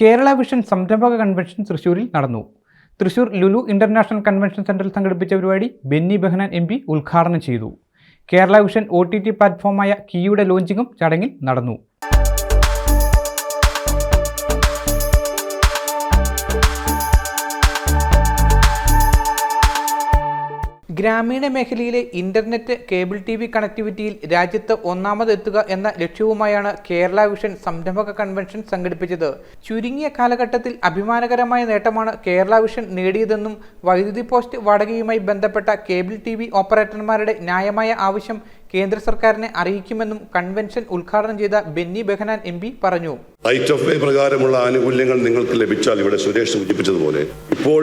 Kerala Vision സംരംഭക convention തൃശൂരിൽ നടന്നു. തൃശൂർ ലുലു ഇന്റർനാഷണൽ കൺവെൻഷൻ സെന്ററിൽ സംഘടിപ്പിച്ച പരിപാടി ബെന്നി ബെഹനാൻ എം പി ഉദ്ഘാടനം ചെയ്തു. Kerala Vision O T T പ്ലാറ്റ്ഫോമായ കിയുടെ ലോഞ്ചിങ്ങും ചടങ്ങിൽ നടന്നു. ഗ്രാമീണ മേഖലയിലെ ഇന്റർനെറ്റ് കേബിൾ ടി വി കണക്ടിവിറ്റിയിൽ രാജ്യത്ത് ഒന്നാമതെത്തുക എന്ന ലക്ഷ്യവുമായാണ് കേരള വിഷൻ സംരംഭക കൺവെൻഷൻ സംഘടിപ്പിച്ചത്. ചുരുങ്ങിയ കാലഘട്ടത്തിൽ അഭിമാനകരമായ നേട്ടമാണ് കേരള വിഷൻ നേടിയതെന്നും വൈദ്യുതി പോസ്റ്റ് വാടകയുമായി ബന്ധപ്പെട്ട കേബിൾ ടി വി ഓപ്പറേറ്റർമാരുടെ ന്യായമായ ആവശ്യം കേന്ദ്ര സർക്കാരിനെ അറിയിക്കുമെന്നും കൺവെൻഷൻ ഉദ്ഘാടനം ചെയ്ത ബെന്നി ബെഹനാൻ എം പറഞ്ഞു. റൈറ്റ് ഓഫ് വേ പ്രകാരമുള്ള ആനുകൂല്യങ്ങൾ നിങ്ങൾക്ക് ലഭിച്ചാൽ ഇവിടെ സുരേഷ് സൂചിപ്പിച്ചതുപോലെ ഇപ്പോൾ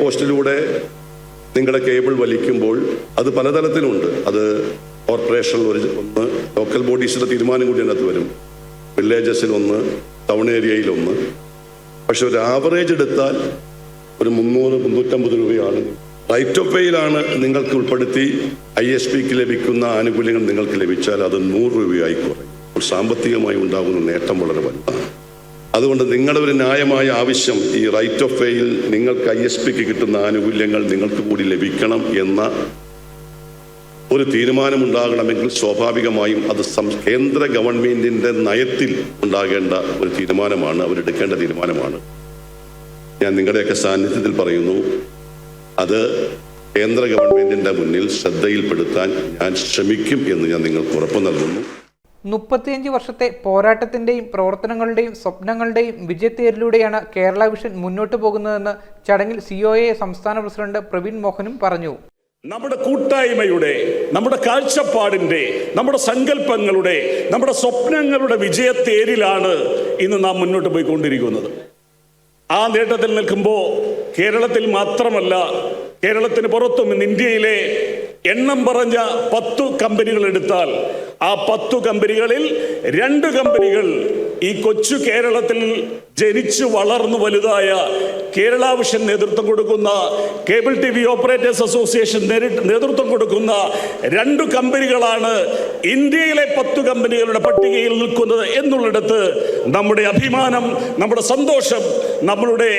പോസ്റ്റിലൂടെ നിങ്ങളുടെ കേബിൾ വലിക്കുമ്പോൾ അത് പലതരത്തിലുണ്ട്. അത് കോർപ്പറേഷനിൽ ഒരു ഒന്ന് ലോക്കൽ ബോഡീസിന്റെ തീരുമാനം കൂടി അതിനകത്ത് വരും. വില്ലേജസിൽ ഒന്ന് ടൗൺ ഏരിയയിൽ ഒന്ന്. പക്ഷെ ഒരു ആവറേജ് എടുത്താൽ ഒരു മുന്നൂറ് മുന്നൂറ്റമ്പത് രൂപയാണ്. റൈറ്റ് ഓഫ് വേയിലാണ് നിങ്ങൾക്ക് ഉൾപ്പെടുത്തി ഐ എസ് പിക്ക് ലഭിക്കുന്ന ആനുകൂല്യങ്ങൾ നിങ്ങൾക്ക് ലഭിച്ചാൽ അത് നൂറ് രൂപയായി കുറയും. സാമ്പത്തികമായി ഉണ്ടാകുന്ന നേട്ടം വളരെ വലുതാണ്. അതുകൊണ്ട് നിങ്ങളുടെ ഒരു ന്യായമായ ആവശ്യം ഈ റൈറ്റ് ഓഫ് വേയിൽ നിങ്ങൾക്ക് ഐ എസ് പിക്ക് കിട്ടുന്ന ആനുകൂല്യങ്ങൾ നിങ്ങൾക്ക് കൂടി ലഭിക്കണം എന്ന ഒരു തീരുമാനമുണ്ടാകണമെങ്കിൽ സ്വാഭാവികമായും അത് കേന്ദ്ര ഗവൺമെന്റിന്റെ നയത്തിൽ ഉണ്ടാകേണ്ട ഒരു തീരുമാനമാണ് അവരെടുക്കേണ്ട തീരുമാനമാണ്. ഞാൻ നിങ്ങളുടെയൊക്കെ സാന്നിധ്യത്തിൽ പറയുന്നു അത് കേന്ദ്ര ഗവൺമെന്റിന്റെ മുന്നിൽ ശ്രദ്ധയിൽപ്പെടുത്താൻ ഞാൻ ശ്രമിക്കും എന്ന് ഞാൻ നിങ്ങൾക്ക് ഉറപ്പ് നൽകുന്നു. മുപ്പത്തിയഞ്ച് വർഷത്തെ പോരാട്ടത്തിന്റെയും പ്രവർത്തനങ്ങളുടെയും സ്വപ്നങ്ങളുടെയും വിജയത്തേരിലൂടെയാണ് കേരള വിഷൻ മുന്നോട്ട് പോകുന്നതെന്ന് ചടങ്ങിൽ സിഒഎ സംസ്ഥാന പ്രസിഡന്റ് പ്രവീൺ മോഹനും പറഞ്ഞു. നമ്മുടെ കൂട്ടായ്മയുടെ നമ്മുടെ കാഴ്ചപ്പാടിന്റെ നമ്മുടെ സങ്കല്പങ്ങളുടെ നമ്മുടെ സ്വപ്നങ്ങളുടെ വിജയത്തേരിലാണ് ഇന്ന് നാം മുന്നോട്ട് പോയിക്കൊണ്ടിരിക്കുന്നത്. ആ നേട്ടത്തിൽ നിൽക്കുമ്പോൾ കേരളത്തിൽ മാത്രമല്ല കേരളത്തിന് പുറത്തും ഇന്ന് ഇന്ത്യയിലെ എണ്ണം പറഞ്ഞ പത്തു കമ്പനികൾ എടുത്താൽ ആ പത്തു കമ്പനികളിൽ രണ്ട് കമ്പനികൾ ഈ കൊച്ചു കേരളത്തിൽ ജനിച്ചു വളർന്നു വലുതായ കേരള വിഷൻ നേതൃത്വം കൊടുക്കുന്ന cable T V operators association നേതൃത്വം കൊടുക്കുന്ന രണ്ട് കമ്പനികളാണ് ഇന്ത്യയിലെ പത്ത് കമ്പനികളുടെ പട്ടികയിൽ നിൽക്കുന്നത് എന്നുള്ളിടത്ത് നമ്മുടെ അഭിമാനം നമ്മുടെ സന്തോഷം നമ്മളുടെ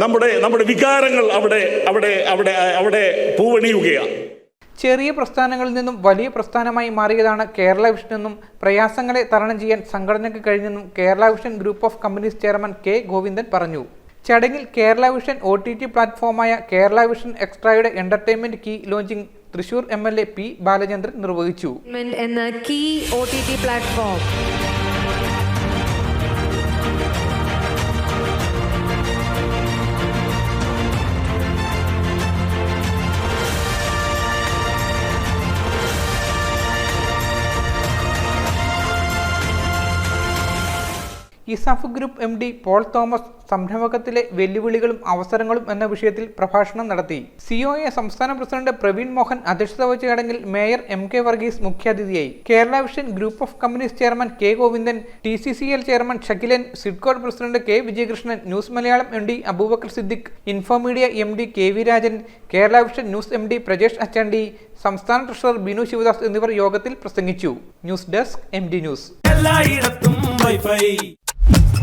നമ്മുടെ നമ്മുടെ വികാരങ്ങൾ അവിടെ അവിടെ അവിടെ അവിടെ പൂവണിയുകയാണ്. ചെറിയ പ്രസ്ഥാനങ്ങളിൽ നിന്നും വലിയ പ്രസ്ഥാനമായി മാറിയതാണ് കേരള വിഷൻ എന്നും പ്രയാസങ്ങളെ തരണം ചെയ്യാൻ സംഘടനയ്ക്ക് കഴിഞ്ഞെന്നും Kerala Vision group of companies chairman K Govindan പറഞ്ഞു. ചടങ്ങിൽ Kerala Vision O T T പ്ലാറ്റ്ഫോമായ Kerala vision എക്സ്ട്രായുടെ entertainment key launching Thrissur M L A P Balachandran നിർവഹിച്ചു. എന്ന key O T platform. ESAF group M D Paul Thomas സംരംഭകത്തിലെ വെല്ലുവിളികളും അവസരങ്ങളും എന്ന വിഷയത്തിൽ പ്രഭാഷണം നടത്തി. സിഒഎ സംസ്ഥാന പ്രസിഡന്റ് പ്രവീൺ മോഹൻ അധ്യക്ഷത വഹിച്ച ചടങ്ങിൽ മേയർ എം കെ വർഗീസ് മുഖ്യാതിഥിയായി. Kerala vision group of companies chairman K Govindan T C C L chairman Shakkilan സിഡ്കോഡ് president K Vijayakrishnan news Malayalam M D Aboobacker Siddique Infomedia M D K V Rajan Kerala vision news M D Prajesh Achandi സംസ്ഥാന treasurer Binu Sivadas എന്നിവർ യോഗത്തിൽ പ്രസംഗിച്ചു. News desk M D news. എല്ലായിടത്തും wifi.